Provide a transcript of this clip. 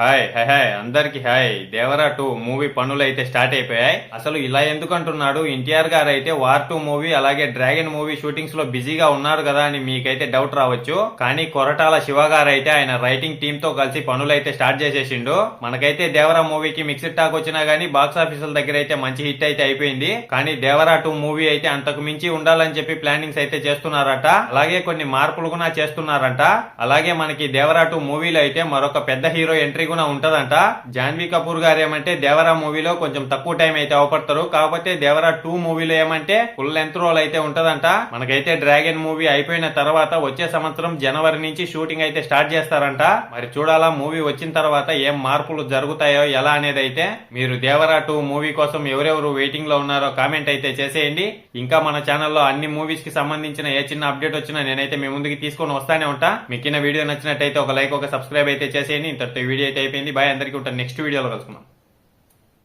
Hi hi hi అందరికి hi. Devara two movie పనులు అయితే స్టార్ట్ అయిపోయాయి. అసలు ఇలా ఎందుకు అంటున్నాడు ఎన్టీఆర్ గారు అయితే వార్ టూ మూవీ అలాగే డ్రాగన్ మూవీ షూటింగ్స్లో బిజీగా ఉన్నారు కదా అని మీకైతే డౌట్ రావచ్చు. కానీ కొరటాల శివ గారు అయితే ఆయన రైటింగ్ టీమ్తో కలిసి పనులు అయితే స్టార్ట్ చేసేసిండు. మనకైతే దేవరా మూవీకి మిక్స్డ్ టాక్ వచ్చినా గానీ బాక్స్ ఆఫీసుల దగ్గర అయితే మంచి హిట్ అయితే అయిపోయింది. కానీ దేవరా టూ మూవీ అయితే అంతకు మించి ఉండాలని చెప్పి ప్లానింగ్స్ అయితే చేస్తున్నారట. అలాగే కొన్ని మార్పులు కూడా చేస్తున్నారంట. అలాగే మనకి దేవరా టూ మూవీలో అయితే మరొక పెద్ద హీరో ఎంట్రీ కూడా ఉంటదంట. జాన్వీ కపూర్ గారు ఏమంటే దేవరా మూవీలో కొంచెం తక్కువ టైం అయితే అవపడతారు. కాకపోతే దేవరా టూ మూవీలో ఏమంటే ఫుల్ లెంత్ రోల్ అయితే ఉంటదంట. మనకైతే డ్రాగన్ మూవీ అయిపోయిన తర్వాత వచ్చే సంవత్సరం జనవరి నుంచి షూటింగ్ అయితే స్టార్ట్ చేస్తారంట. మరి చూడాలా మూవీ వచ్చిన తర్వాత ఏం మార్పులు జరుగుతాయో ఎలా అనేది అయితే మీరు దేవరా టూ మూవీ కోసం ఎవరెవరు వెయిటింగ్లో ఉన్నారో కామెంట్ అయితే చేసేయండి. ఇంకా మన ఛానల్లో అన్ని మూవీస్కి సంబంధించిన ఏ చిన్న అప్డేట్ వచ్చినా నేనైతే మీ ముందుకి తీసుకొని వస్తానే ఉంటా. మీకు వీడియో నచ్చినట్టయితే ఒక లైక్ ఒక సబ్స్క్రైబ్ అయితే చేసేయండి. ఇంతటితో వీడియో అయితే అయిపోయింది. బాయ్ అందరికీ ఉంటాను నెక్స్ట్ వీడియోలో కలుసుకుందాం.